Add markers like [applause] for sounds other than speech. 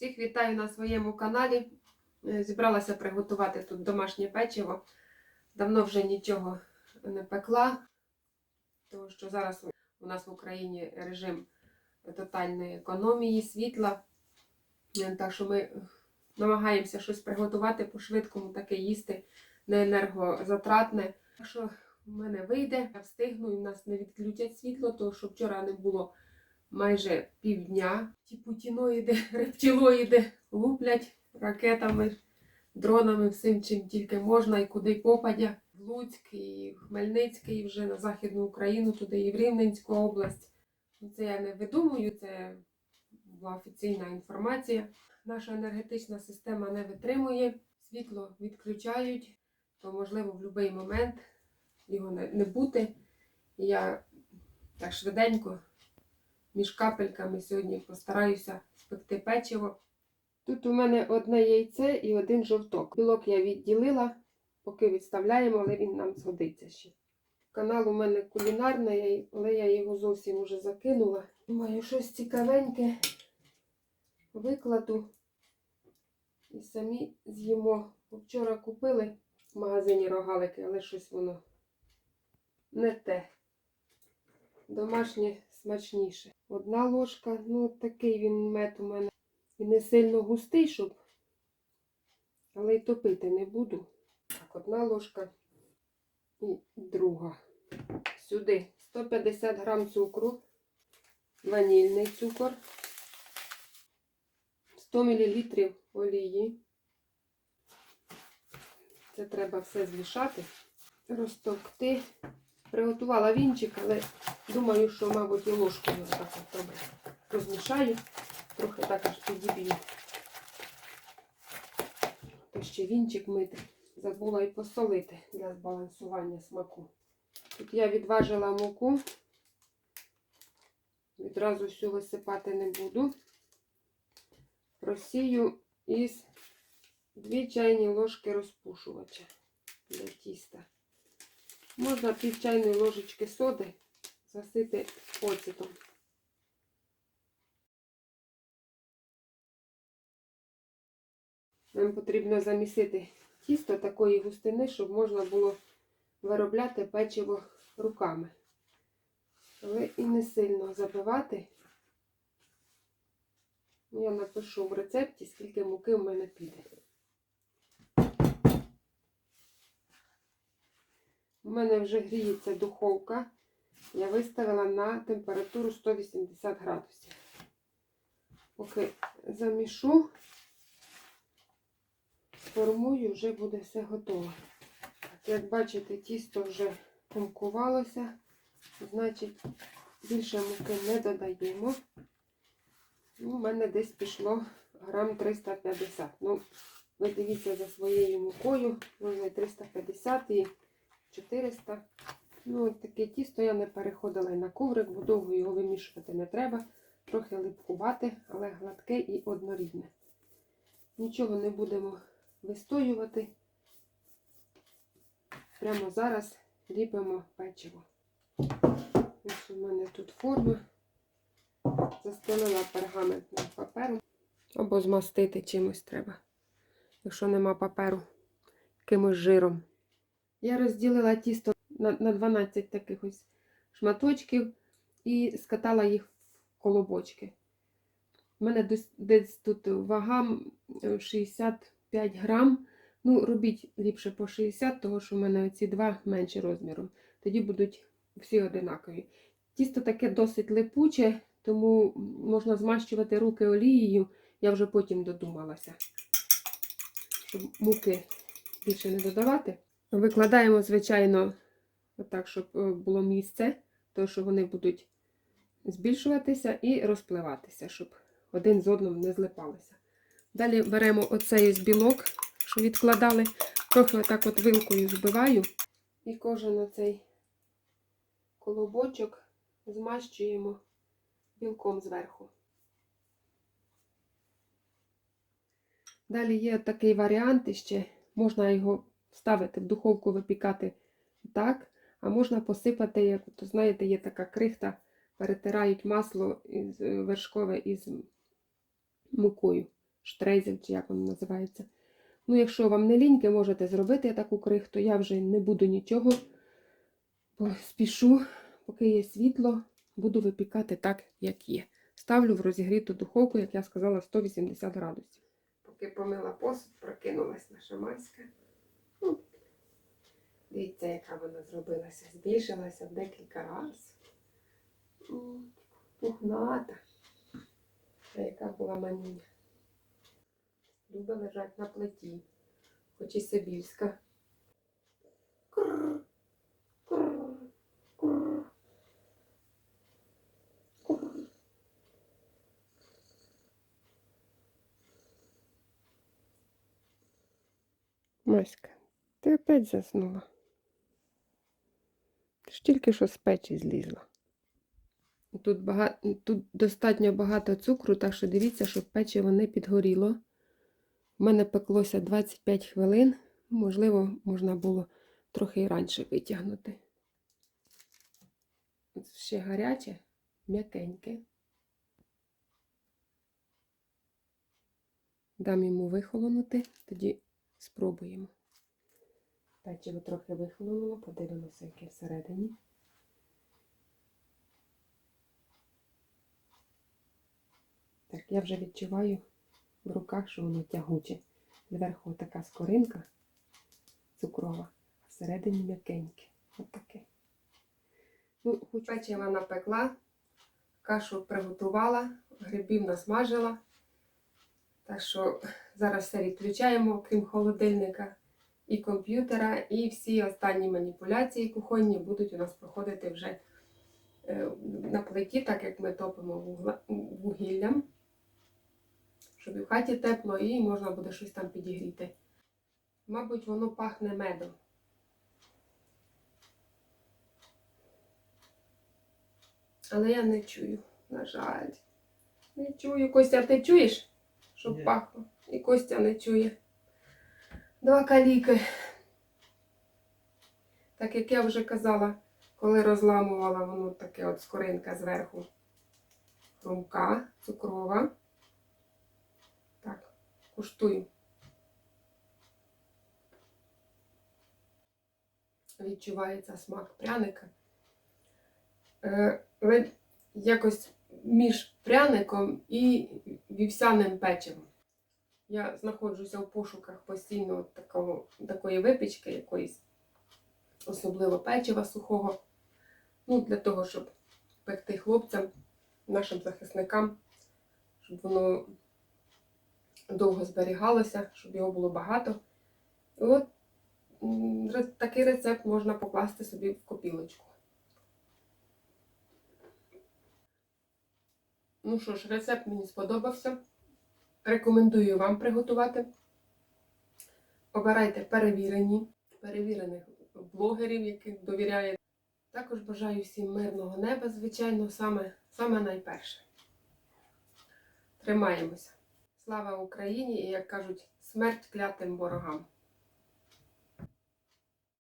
Всіх вітаю на своєму каналі. Е, Зібралася приготувати тут домашнє печиво. Давно вже нічого не пекла, тому що зараз у нас в Україні режим тотальної економії світла. Е, Так що ми намагаємося щось приготувати по-швидкому, таке їсти не енергозатратне. Так що в мене вийде, я встигну і в нас не відключать світло, тому що вчора не було майже півдня. Ті путіноїди, [laughs] рептилоїди луплять ракетами, дронами, всім чим тільки можна і куди попадя. В Луцьк, і в Хмельницький, і вже на Західну Україну, туди і в Рівненську область. Ну, Це я не видумую, це була офіційна інформація. Наша енергетична система не витримує, світло відключають, то можливо в будь-який момент його не, бути. Я так швиденько між капельками сьогодні постараюся спекти печиво. Тут у мене одне яйце і один жовток. Білок я відділила, поки відставляємо, але він нам згодиться ще. Канал у мене кулінарний, але я його зовсім уже закинула. Маю щось цікавеньке. Викладу і самі з'їмо. Вчора купили в магазині рогалики, але щось воно не те. Домашнє смачніше. Одна ложка, ну такий він мед у мене. І не сильно густий, щоб. Але й топити не буду. Так, одна ложка і друга. Сюди 150 грам цукру, ванільний цукор, 100 мл олії. Це треба все змішати, розтовкти. Приготувала вінчик, але думаю, що, мабуть, і ложкою так от розмішаю. Трохи так аж підіб'ю. То ще вінчик мити. Забула і посолити для збалансування смаку. Тут я відважила муку. Відразу всю висипати не буду. Просію із 2 чайні ложки розпушувача для тіста. Можна пів чайної ложечки соди засити оцетом. Нам потрібно замісити тісто такої густини, щоб можна було виробляти печиво руками. Але і не сильно забивати. Я напишу в рецепті, скільки муки в мене піде. У мене вже гріється духовка. Я виставила на температуру 180 градусів. Поки замішу, сформую, вже буде все готово. Як бачите, тісто вже комкувалося, значить більше муки не додаємо. Ну, У мене десь пішло грам 350. Ну, ви дивіться за своєю мукою, можна і 350 і 400. Ну, таке тісто я не переходила і на коврик, бо довго його вимішувати не треба. Трохи липкувати, але гладке і однорідне. Нічого не будемо вистоювати. Прямо зараз ліпимо печиво. Ось у мене тут форма. Застелила пергаментним папером. Або змастити чимось треба, якщо нема паперу, якимось жиром. Я розділила тісто на на 12 таких ось шматочків і скатала їх в колобочки. У мене десь, тут вага 65 грам. Ну, робіть ліпше по 60, тому що в мене ці два менші розміром. Тоді будуть всі одинакові. Тісто таке досить липуче, тому можна змащувати руки олією. Я вже потім додумалася, щоб муки більше не додавати. Викладаємо, звичайно, отак, щоб е, було місце, тому що вони будуть збільшуватися і розпливатися, щоб один з одним не злипалися. Далі беремо оцей білок, що відкладали, трохи отак от вилкою збиваю. І кожен оцей колобочок змащуємо білком зверху. Далі є такий варіант іще, можна його ставити в духовку, випікати так, а можна посипати, як то знаєте, є така крихта, перетирають масло із, вершкове із мукою. штрейзель, чи як воно називається. Ну, якщо вам не ліньки, можете зробити таку крихту. Я вже не буду нічого, бо спішу, поки є світло, буду випікати так, як є. Ставлю в розігріту духовку, як я сказала, 180 градусів. Поки помила посуд, прокинулась наша маська. Дивіться, яка вона зробилася. Збільшилася в декілька разів. Пухната. Та яка була манія. Любить лежать на плиті, хоч і Сибірська. Маська, ти опять заснула. Ти ж тільки що з печі злізла. Тут, багато, тут достатньо багато цукру, так що дивіться, щоб печиво не підгоріло. У мене пеклося 25 хвилин. Можливо, можна було трохи і раніше витягнути. Ще гаряче, м'якеньке. Дам йому вихолонути, тоді спробуємо. Печиво трохи вихолонуло, подивимося, яке всередині. Так, я вже відчуваю в руках, що воно тягуче. Зверху така скоринка цукрова, а всередині м'якеньке. От таке. Ну, хоч печива напекла, кашу приготувала, грибів насмажила. Так що зараз все відключаємо, крім холодильника і комп'ютера, і всі останні маніпуляції кухонні будуть у нас проходити вже е, на плиті, так як ми топимо вугіллям, щоб і в хаті тепло і можна буде щось там підігріти. Мабуть, воно пахне медом. Але я не чую, на жаль. Не чую. Костя, ти чуєш, щоб пахло? І Костя не чує. Два каліки. Так як я вже казала, коли розламувала воно таке от скоринка зверху. Хрумка, цукрова. Так, куштую. Відчувається смак пряника. Е, якось між пряником і вівсяним печивом. Я знаходжуся в пошуках постійно такого, такої випічки, якоїсь, особливо печива сухого. Ну, для того, щоб пекти хлопцям, нашим захисникам, щоб воно довго зберігалося, щоб його було багато. І от такий рецепт можна покласти собі в копілочку. Ну що ж, рецепт мені сподобався. Рекомендую вам приготувати. Обирайте перевірені, перевірених блогерів, яких довіряєте. Також бажаю всім мирного неба, звичайно, саме, саме найперше. Тримаємося. Слава Україні і, як кажуть, смерть клятим ворогам.